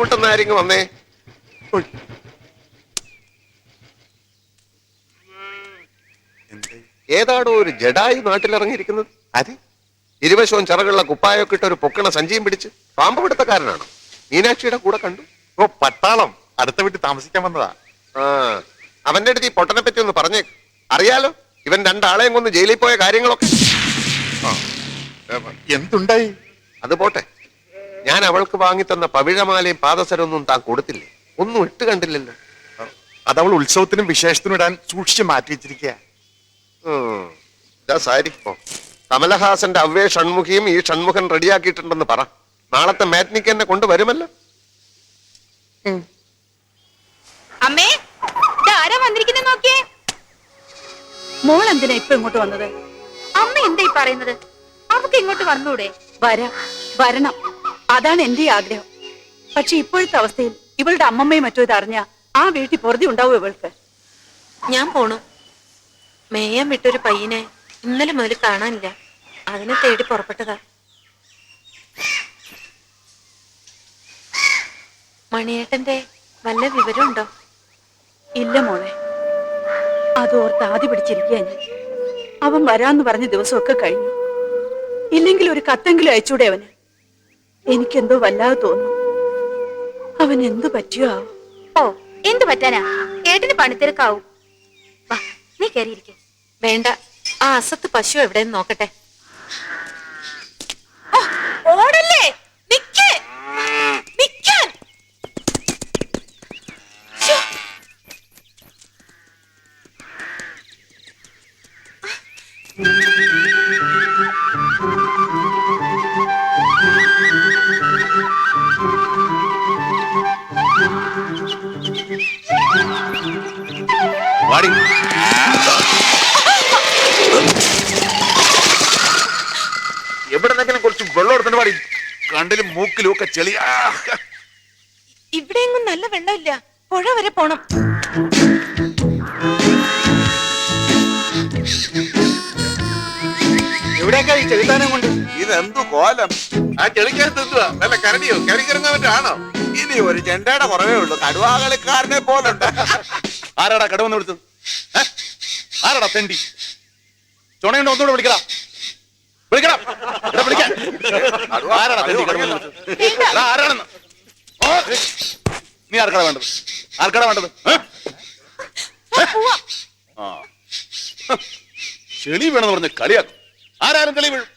കുട്ടൻ നായരിങ്ങ് വന്നേ. ഏതാടോ ഒരു ജഡായി നാട്ടിലിറങ്ങിയിരിക്കുന്നത്? അത് ഇരുവശവും ചിറകുള്ള കുപ്പായൊക്കെ ഇട്ട് ഒരു പൊക്കണ സഞ്ചിയും പിടിച്ച് പാമ്പ് പിടുത്തക്കാരനാണ് മീനാക്ഷിയുടെ കൂടെ കണ്ടു? ഓ പട്ടാളം. അടുത്ത വീട്ടിൽ താമസിക്കാൻ വന്നതാ. ആ അവന്റെ അടുത്ത് ഈ പൊട്ടനെ പറ്റി ഒന്ന് പറഞ്ഞേ. അറിയാലോ ഇവൻ രണ്ടാളെയും കൊന്ന് ജയിലിൽ പോയ കാര്യങ്ങളൊക്കെ. എന്തുണ്ടായി? അത് പോട്ടെ. ഞാൻ അവൾക്ക് വാങ്ങിത്തന്ന പവിഴമാലയും പാദസരമൊന്നും താൻ കൊടുത്തില്ലേ? ഒന്നും ഇട്ട് കണ്ടില്ലല്ലോ. അതവൾ ഉത്സവത്തിനും വിശേഷത്തിനും ഇടാൻ സൂക്ഷിച്ച് മാറ്റി വെച്ചിരിക്കുക പോ കമലഹാസന്റെ അവ്വേ ഷൺമുഖിയും ഈ ഷൺമുഖൻ റെഡിയാക്കിയിട്ടുണ്ടെന്ന് പറ. നാളത്തെ മാറ്റിനിക്ക് എന്നെ കൊണ്ടുവരുമല്ലോ? അമ്മേ ആരാ വന്നിരിക്കുന്നത് നോക്കിയേ? മോൾ എന്തിനാ ഇപ്പൊ ഇങ്ങോട്ട് വന്നത്? അമ്മ എന്താ ഈ പറയുന്നത്? അവക്ക് ഇങ്ങോട്ട് വന്നൂടെ? വരാ വരണം. അതാണ് എന്റെ ആഗ്രഹം. പക്ഷെ ഇപ്പോഴത്തെ അവസ്ഥയിൽ ഇവളുടെ അമ്മമ്മയും മറ്റോ ഇത് അറിഞ്ഞ ആ വീട്ടിൽ പൊറുതി ഉണ്ടാവും ഇവൾക്ക്. ഞാൻ പോണു. മേയാൻ വിട്ടൊരു പയ്യനെ ഇന്നലെ മുതൽ കാണാനില്ല. അതിനെ തേടി പുറപ്പെട്ടതാ. മണിയേട്ടന്റെ വല്ല വിവരം ഉണ്ടോ ഇല്ല മോളെ. അത് ഓർത്ത് ആദ്യ പിടിച്ചിരിക്കുക ഞാൻ. അവൻ വരാന്ന് പറഞ്ഞ ദിവസമൊക്കെ കഴിഞ്ഞു. ഇല്ലെങ്കിൽ ഒരു കത്തെങ്കിലും അയച്ചൂടെ അവന്. എനിക്കെന്തോ വല്ലാതെ തോന്നുന്നു. അവൻ എന്തു പറ്റിയോ? ഓ എന്തു പറ്റാനാ? ഏട്ടന് പണിത്തിരക്കാവും. വാ നീ കയറിയിരിക്കെ വേണ്ട ആ അസത്ത് പശു എവിടെയെന്ന് നോക്കട്ടെ. ഓടല്ലേ? നിക്ക്. നിക്കാൻ ശ്ശോ. എവിടെ കുറച്ച് വെള്ളം എടുത്തിട്ട് പാടി. കണ്ടിലും മൂക്കിലും ഒക്കെ ചെളി. ഇവിടെ ഇവിടെയെങ്ങും നല്ല വെള്ളമില്ല. പുഴ വരെ പോണം. എവിടെയൊക്കെ ഈ ചെറുതാനം കൊണ്ട്? ഇതെന്തു കോലം? ആ ചെളിക്കകത്ത് എന്തുവാ നല്ല കരടിയോ? കരിക്കിറങ്ങാൻ ഇനി ഒരു ചെണ്ടയുടെ കുറവേ ഉള്ളൂ. കടുവാകളിക്കാരനെ പോലുണ്ട്. ആരാടാ കടുവന്ന് വിളിച്ചത്? ആരാടാ തെണ്ടി? ചുണയുണ്ട്? ഒന്നുകൂടെ വിളിക്കടാ. വിളിക്കടാ ഇവിടെ വിളിക്കാൻ കടുവന്ന് എടാ, ആരാണെന്ന്? ഓ, നീ ആർക്കടാ വേണ്ടത്? ആർക്കടാ വേണ്ടത്? ഏ? ഏ? ആ. ചെളി വേണമെന്ന് പറഞ്ഞ് കളിയാക്കും. ആരാരും കളി വീഴും.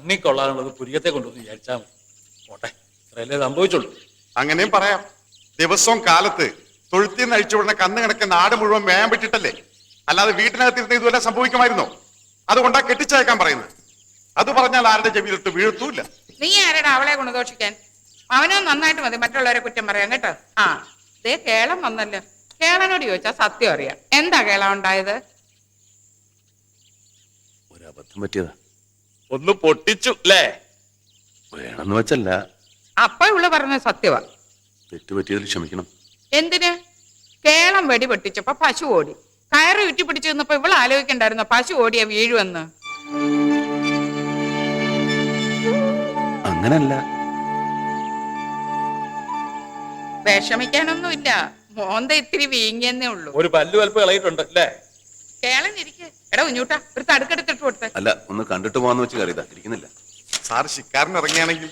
കണ്ണി കൊള്ളാനുള്ളത് പുരികത്തെ കൊണ്ടുവന്ന് വിചാരിച്ചാൽ മതി. പോട്ടെ ഇത്രയല്ലേ സംഭവിച്ചുള്ളൂ. അങ്ങനെയും പറയാം. ദിവസവും കാലത്ത് തൊഴുത്തിൽ നിന്ന് അഴിച്ചുവിടുന്ന കന്ന് കിടക്കുന്ന നാട് മുഴുവൻ വേഗം വിട്ടിട്ടല്ലേ? അല്ലാതെ വീട്ടിനകത്തിരുന്ന് ഇതുവരെ സംഭവിക്കുമായിരുന്നോ? അതുകൊണ്ടാ കെട്ടിച്ചയക്കാൻ പറയുന്നത്. അത് പറഞ്ഞാൽ ആരുടെ ചെവിയിലിട്ട് വീഴ്ത്തൂല്ല? നീ ആരടാ അവളെ ഗുണദോഷിക്കാൻ അവനോ നന്നായിട്ട് മതി മറ്റുള്ളവരെ കുറ്റം പറയാൻ കേട്ടോ. ആ ദേ കേളം വന്നല്ലോ. കേളനോട് ചോദിച്ചാ സത്യം അറിയാം. എന്താ കേളം ഉണ്ടായത്? ഒരു അബദ്ധം പറ്റിയതാ. ഒന്ന് പൊട്ടിച്ചു അല്ലേ വേണമെന്ന് വെച്ചല്ല. അപ്പ ഇവൾ പറഞ്ഞ സത്യവാ. തെറ്റുപറ്റിയതിൽ ക്ഷമിക്കണം. എന്തിന്? കേളം വെടി പൊട്ടിച്ചപ്പോ പശു ഓടി. കയറ് ചുറ്റി പിടിച്ചു നിന്നപ്പോ ഇവൾ ആലോചിക്കണ്ടായിരുന്നു പശു ഓടിയ വീഴുവെന്ന്? അങ്ങനല്ല. വിഷമിക്കാനൊന്നുമില്ല. മോന്ത ഇത്തിരി വീങ്ങിയെന്നേ ഉള്ളൂ. ഒരു പല്ലു വലുപ്പ് കളയിട്ടുണ്ട് അല്ലേ കേളൻ ഇരിക്കെ എടാ കുഞ്ഞൂട്ടാ ഒരു തടുക്കെടുത്തിട്ട് കൊടുത്തേ. അല്ല ഒന്ന് കണ്ടിട്ട് പോവാന്ന് വെച്ച് കറിയതാ ഇരിക്കുന്നില്ല. സാർ ശിക്കാരൻ ഇറങ്ങിയാണെങ്കിൽ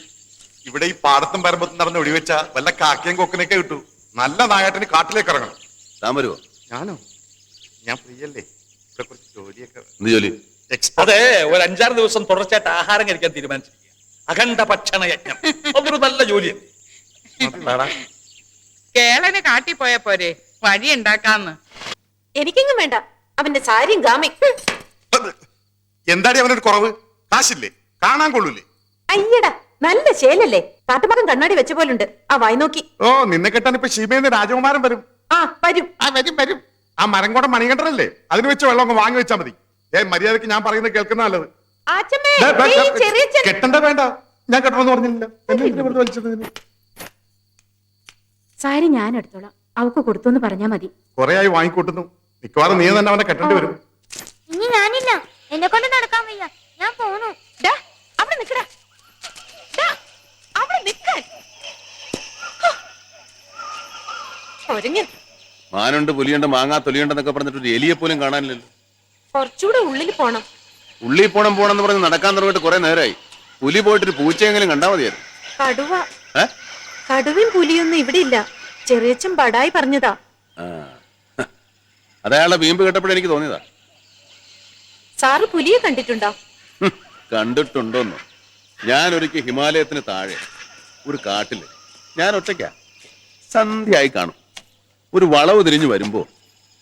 ഇവിടെ ഈ പാടത്തും പരമ്പത്തും നടന്ന് ഒടിവെച്ച വല്ല കാക്കയും കൊക്കനൊക്കെ കിട്ടൂ നല്ല നായാട്ടിന് കാട്ടിലേക്ക് ഇറങ്ങണം. താൻ വരുവോ? ഞാനോ? ഞാൻ ഫ്രീ അല്ലേ ഇവിടെ കുറച്ച് ജോലിയൊക്കെ. എന്ത് ജോലി? എക്സ്പെർട്ട് അതെ ഒരു അഞ്ചാറ് ദിവസം തുടർച്ചയായിട്ട് ആഹാരം കഴിക്കാൻ തീരുമാനിച്ചിരിക്കുക അഖണ്ഡ ഭക്ഷണ യജ്ഞം. അതൊരു നല്ല ജോലിയാണ് കേളന് കാട്ടി പോയ പോരെ. വഴി ഉണ്ടാക്കാന്ന് എനിക്കെങ്ങും വേണ്ട. അവന്റെ സാരിയും ഗാമയും. എന്താടി അവനൊരു കുറവ്? കാശില്ലേ? കാണാൻ കൊള്ളൂലേ? അയ്യടാ നല്ല ശേലല്ലേ? കാട്ടുമകം കണ്ണാടി വെച്ച പോലുണ്ട്. ആ വായി നോക്കി. ഓ നിന്നെ കെട്ടാൻ ഇപ്പൊ ശിവേന്ന് രാജകുമാരൻ വരും. ആ വരും. ആ വരും വരും. ആ മരം കൂടെ മണികണ്ഠനല്ലേ? അതിന് വെച്ച് വെള്ളം അങ്ങ് വാങ്ങി വെച്ചാ മതി. ഏ മര്യാദയ്ക്ക് ഞാൻ പറയുന്നത് കേൾക്കുന്ന നല്ലത്. കെട്ടണ്ട വേണ്ട. ഞാൻ കെട്ടണമെന്ന് പറഞ്ഞില്ല സാരി ഞാൻ എടുത്തോളാം. അവക്ക് കൊടുത്തു പറഞ്ഞാ മതി. കൊറേ ആയി വാങ്ങിക്കൂട്ടുന്നു. മിക്കവാറും നീ തന്നെ അവനെ കെട്ടേണ്ടി വരും. ഇനി ഞാനില്ല. എന്നെ കൊണ്ട് നടക്കാൻ വയ്യ. ഞാൻ പോന്നു ഡാ, അവിടെ നിക്കടാ ഡാ, അവിടെ നിക്കാൻ മാനുണ്ട് പുലിയുണ്ട് മാങ്ങാ തൊലിയുണ്ടെന്നൊക്കെ പറഞ്ഞിട്ട് ഒരു എലിയെ പോലും കാണാനില്ലല്ലോ. കുറച്ചുകൂടെ ഉള്ളിൽ പോണം. ഉള്ളി പോണം പോണെന്ന് പറഞ്ഞ് നടക്കാൻ തുടങ്ങിയിട്ട് കുറെ നേരമായി പുലി പോയിട്ടൊരു പൂച്ചയെങ്കിലും കണ്ടാ മതിയായിരുന്നു. കടുവ. ഏ? കടുവയും പുലിയൊന്നും ഇവിടെ ഇല്ല. ചെറിയച്ചൻ പടായി പറഞ്ഞതാ. ആ. അതയാളുടെ വീമ്പ് കേട്ടപ്പോഴേ എനിക്ക് തോന്നിയതാ. സാറ് പുലിയെ കണ്ടിട്ടുണ്ടോ? കണ്ടിട്ടുണ്ടോന്ന്. ഞാൻ ഒരിക്കൽ ഹിമാലയത്തിന് താഴെ ഒരു കാട്ടിൽ ഞാൻ ഒറ്റയ്ക്കാ. സന്ധ്യയായി കാണും. ഒരു വളവ് തിരിഞ്ഞു വരുമ്പോ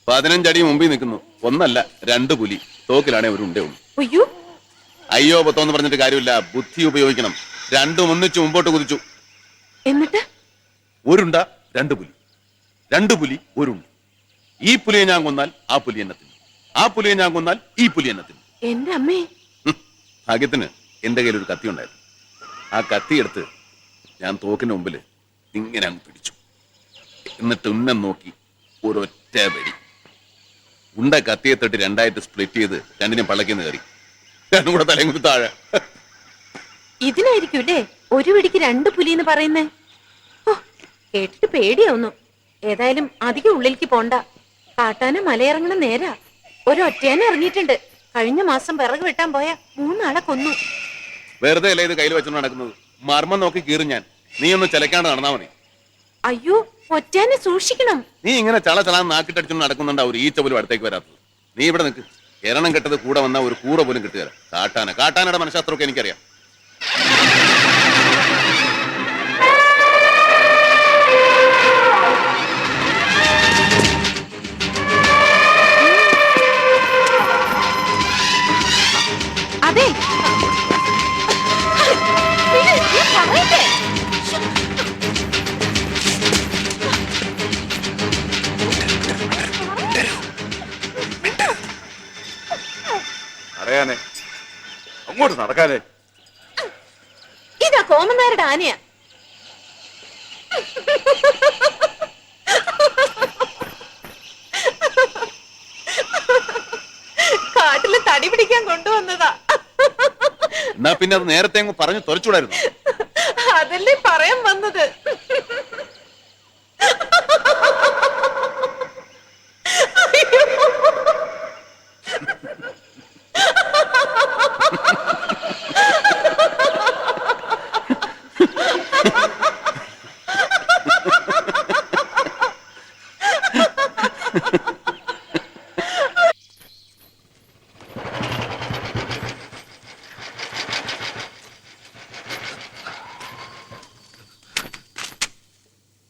പതിനഞ്ചടി മുമ്പിൽ നിൽക്കുന്നു. ഒന്നല്ല രണ്ട് പുലി തോക്കിലാണേ ഒരു ഉണ്ടേ ഉള്ളൂ. അയ്യോ. അയ്യോ പത്തോന്ന് പറഞ്ഞിട്ട് കാര്യമില്ല. ബുദ്ധി ഉപയോഗിക്കണം. രണ്ടും ഒന്നിച്ചു മുമ്പോട്ട് കുതിച്ചു. എന്നിട്ട്? ഒരുണ്ട രണ്ട് പുലി. രണ്ട് പുലി ഒരുണ്ട് ഈ പുലിയെ ഞാൻ കൊന്നാൽ ആ പുലി എന്നെ തിന്നും ആ പുലിയെ ഞാൻ കൊന്നാൽ ഈ പുലി എന്നെ തിന്നും എന്റെ അമ്മേ. ഭാഗ്യത്തിന് എന്റെ കയ്യിൽ ഒരു കത്തി ഉണ്ടായിരുന്നു. ആ കത്തി എടുത്ത് ഞാൻ തോക്കിന് മുമ്പിൽ ഇങ്ങനെ അങ്ങ് പിടിച്ചു. എന്നിട്ട് ഉന്നം നോക്കി ഒരൊറ്റ വെടി ഉണ്ട കത്തിയെ തൊട്ട് രണ്ടായിട്ട് സ്പ്ലിറ്റ് ചെയ്ത് രണ്ടിനെ പള്ളക്കിന്ന് കയറി. രണ്ടും കൂടെ തലയും കൂടി താഴെ. ഇതിനായിരിക്കും ഒരു പിടിക്ക് രണ്ട് പുലി എന്ന് പറയുന്നേ? കേട്ടിട്ട് പേടിയാവുന്നു. ഏതായാലും അധികം ഉള്ളിലേക്ക് പോണ്ട. കാട്ടാന മലയിറങ്ങണ നേരാ. ഒരു ഒറ്റയാനെ ഇറങ്ങിയിട്ടുണ്ട്. കഴിഞ്ഞ മാസം വിറക് വെട്ടാൻ പോയ മൂന്നാളെ കൊന്നു. വെറുതെ അല്ലേ ഇത് കയ്യിൽ വെച്ചോണ്ട് നടക്കുന്നത്? മർമ്മം നോക്കി കീറും ഞാൻ. നീ ഒന്ന് ചിലക്കാണ്ട് നടന്നാ മതി. അയ്യോ ഒറ്റയാനെ സൂക്ഷിക്കണം. നീ ഇങ്ങനെ ചള ചള നാക്കിട്ടടിച്ചോണ്ട് നടക്കുന്നുണ്ട് ഒരു ഈച്ച പോലും അടുത്തേക്ക് വരാത്തത്. നീ ഇവിടെ നിൽക്ക് എരണം കെട്ടത് കൂടെ വന്ന ഒരു കൂറ പോലും കിട്ടുക കാട്ടാന. കാട്ടാനയുടെ മനഃശാസ്ത്രമൊക്കെ എനിക്കറിയാം. നടക്കാനേ ഇതാ കോമനാരുടെ ആനയാ. കാട്ടിൽ തടി പിടിക്കാൻ കൊണ്ടുവന്നതാ. എന്നാ പിന്നെ അത് നേരത്തെ അങ്ങ് പറഞ്ഞു തുറച്ചുകൂടായിരുന്നു അതല്ലേ പറയാൻ വന്നത്.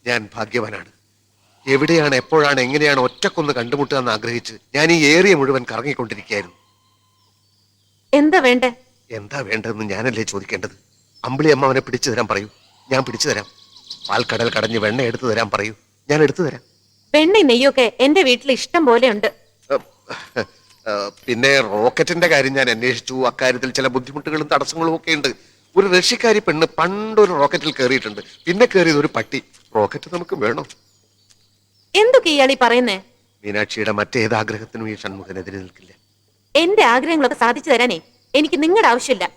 ഞാൻ ഭാഗ്യവാനാണ്. എവിടെയാണ് എപ്പോഴാണ് എങ്ങനെയാണ് ഒറ്റക്കൊന്ന് കണ്ടുമുട്ടുക എന്ന് ആഗ്രഹിച്ച് ഞാൻ ഈ ഏറിയ മുഴുവൻ കറങ്ങിക്കൊണ്ടിരിക്കുകയായിരുന്നു. എന്താ വേണ്ടേ? എന്താ വേണ്ടതെന്ന് ഞാനല്ലേ ചോദിക്കേണ്ടത്? അമ്പിളി അമ്മ അവനെ പിടിച്ചു തരാൻ പറയൂ. ഞാൻ പിടിച്ചു തരാം. പാൽക്കടൽ കടഞ്ഞ് വെണ്ണ എടുത്തു തരാൻ പറയൂ. ഞാൻ എടുത്തു തരാം. വെണ്ണ നെയ്യൊക്കെ എന്റെ വീട്ടിൽ ഇഷ്ടം പോലെ ഉണ്ട്. പിന്നെ റോക്കറ്റിന്റെ കാര്യം ഞാൻ അന്വേഷിച്ചു. അക്കാര്യത്തിൽ ചില ബുദ്ധിമുട്ടുകളും തടസ്സങ്ങളും ഒക്കെ ഉണ്ട്. ഒരു റഷ്യക്കാരി പെണ്ണ് പണ്ടൊരു റോക്കറ്റിൽ കയറിയിട്ടുണ്ട്. പിന്നെ കയറിയത് ഒരു പട്ടി. റോക്കറ്റ് നമുക്ക് വേണം? എന്തൊക്കെ ഈ പറയുന്നേ? മീനാക്ഷിയുടെ മറ്റേത് ആഗ്രഹത്തിനും ഈ ഷൺമുഖനെതിരെ നിൽക്കില്ല. എന്റെ ആഗ്രഹങ്ങളൊക്കെ സാധിച്ചു തരാനേ എനിക്ക് നിങ്ങളുടെ ആവശ്യമില്ല.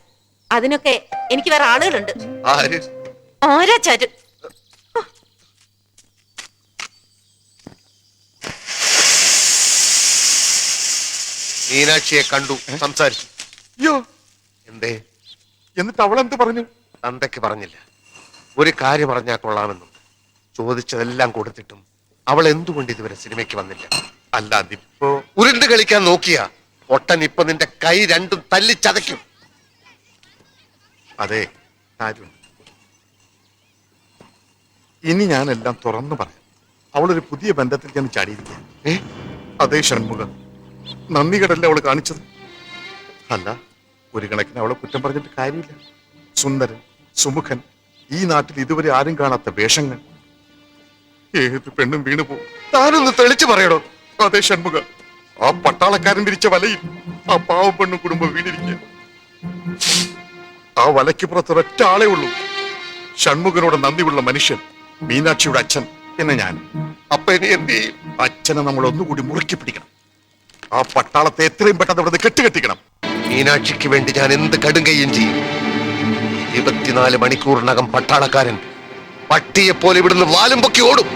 അതിനൊക്കെ എനിക്ക് വേറെ ആളുകളുണ്ട്. ആര്? ഓരോ ചരു? മീനാക്ഷിയെ കണ്ടു സംസാരിച്ചു. അയ്യോ. എന്തേ? എന്നിട്ട് അവൾ എന്ത് പറഞ്ഞു? തന്തയ്ക്ക് പറഞ്ഞില്ല. ഒരു കാര്യം പറഞ്ഞാൽ കൊള്ളാമെന്നും. ചോദിച്ചതെല്ലാം കൊടുത്തിട്ടും അവൾ എന്തുകൊണ്ട് ഇതുവരെ സിനിമയ്ക്ക് വന്നില്ല? അല്ല അതിപ്പോ ഉരുണ്ട് കളിക്കാൻ നോക്കിയ ഒട്ടൻ ഇപ്പൊ നിന്റെ കൈ രണ്ടും തല്ലി ചതയ്ക്കും. അതെ കാര്യമുണ്ട് ഇനി ഞാനെല്ലാം തുറന്നു പറയാം. അവളൊരു പുതിയ ബന്ധത്തിൽ ഞാൻ ചാടിയിരിക്കുക ഏ? അതേ ഷൺമുഖം. നന്ദി കടല്ലേ അവൾ കാണിച്ചത്. അല്ല. ഒരു കണക്കിന് അവളെ കുറ്റം പറഞ്ഞിട്ട് കാര്യമില്ല. സുന്ദരൻ സുമുഖൻ ഈ നാട്ടിൽ ഇതുവരെ ആരും കാണാത്ത വേഷങ്ങൾ. ഏത് പെണ്ണും വീണു പോകും. താനൊന്ന് തെളിച്ചു പറയണോ അതേ ഷൺമുഖ. ആ പട്ടാളക്കാരൻ വിരിച്ച വലയിൽ ആ പാവ പെണ്ണും കുടുംബം വീണിരിക്കുക ആ വലയ്ക്ക് പുറത്ത് ഒരൊറ്റ ആളേ ഉള്ളൂ. ഷൺമുഖനോട് നന്ദിയുള്ള മനുഷ്യൻ മീനാക്ഷിയുടെ അച്ഛൻ പിന്നെ ഞാൻ. അപ്പൊ ഇനി എന്ത് ചെയ്യും? അച്ഛനെ നമ്മൾ ഒന്നുകൂടി മുറുക്കി പിടിക്കണം. ആ പട്ടാളത്തെ എത്രയും പെട്ടെന്ന് അവിടെ കെട്ടുകെട്ടിക്കണം. മീനാക്ഷിക്ക് വേണ്ടി ഞാൻ എന്ത് കടുങ്കയും ചെയ്യും? ഇരുപത്തിനാല് മണിക്കൂറിനകം പട്ടാളക്കാരൻ പട്ടിയെ പോലെ ഇവിടുന്ന് വാലും പൊക്കി ഓടും.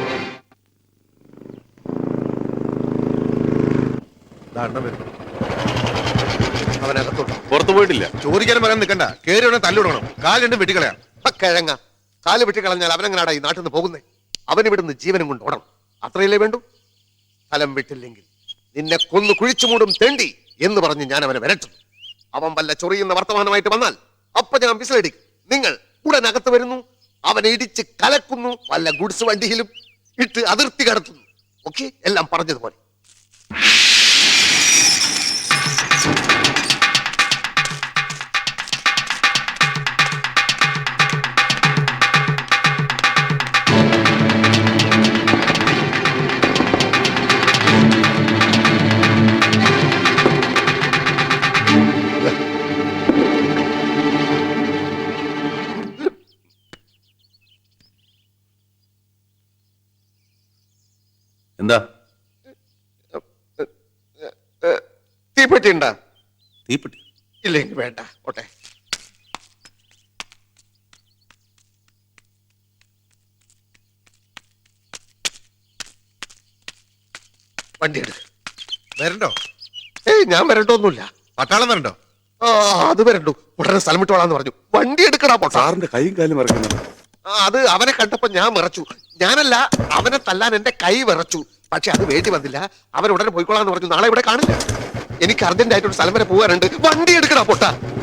പുറത്തു പോയിട്ടില്ല. ചോദിക്കാനും പറയാൻ നിൽക്കണ്ട. കേറി ഉടനെ തല്ലിടണം കാൽ രണ്ടും വെട്ടിക്കളയാം. കിഴങ്ങ. കാൽ വെട്ടിക്കളഞ്ഞാൽ അവനെങ്ങനാടാ ഈ നാട്ടിൽ നിന്ന് പോകുന്നേ? അവൻ ഇവിടുന്ന് ജീവനും കൊണ്ട് ഓടണം. അത്രയല്ലേ വേണ്ടു? സ്ഥലം വിട്ടില്ലെങ്കിൽ നിന്നെ കൊന്നു കുഴിച്ചു മൂടും തെണ്ടി എന്ന് പറഞ്ഞ് ഞാൻ അവനെ വരട്ടും. അവൻ വല്ല ചൊറിയുന്ന വർത്തമാനമായിട്ട് വന്നാൽ അപ്പൊ ഞാൻ വിസിലടിക്കും. നിങ്ങൾ ഉടനകത്ത് വരുന്നു. അവനെ ഇടിച്ച് കലക്കുന്നു വല്ല ഗുഡ്സ് വണ്ടിയിലും ഇട്ട് അതിർത്തി കടത്തുന്നു. ഓക്കെ? എല്ലാം പറഞ്ഞതുപോലെ. എന്താ? തീപ്പെട്ടി ഉണ്ടാ? തീപ്പെട്ടി? ഇല്ലെങ്കിൽ വേണ്ട ഓട്ടെ വണ്ടി എടുക്ക്. വരണ്ടോ? ഏയ് ഞാൻ വരണ്ടോന്നുമില്ല. പട്ടാളം വരണ്ടോ? ആ അത് വരണ്ടു. ഉടനെ സ്ഥലം വിട്ടോളാന്ന് പറഞ്ഞു. വണ്ടി എടുക്കടാ പൊട്ടാ. സാറിന്റെ കൈയും കാലും മറക്കുന്നത് ആ, അത് അവനെ കണ്ടപ്പോ ഞാൻ വിറച്ചു. ഞാനല്ല അവനെ തല്ലാൻ എന്റെ കൈ വിറച്ചു. പക്ഷെ അത് വേണ്ടി വന്നില്ല. അവൻ ഉടനെ പോയിക്കോളാന്ന് പറഞ്ഞു. നാളെ ഇവിടെ കാണില്ല. എനിക്ക് അർജന്റ് ആയിട്ടൊരു സ്ഥലം വരെ പോകാനുണ്ട്. വണ്ടി എടുക്കടാ പൊട്ട.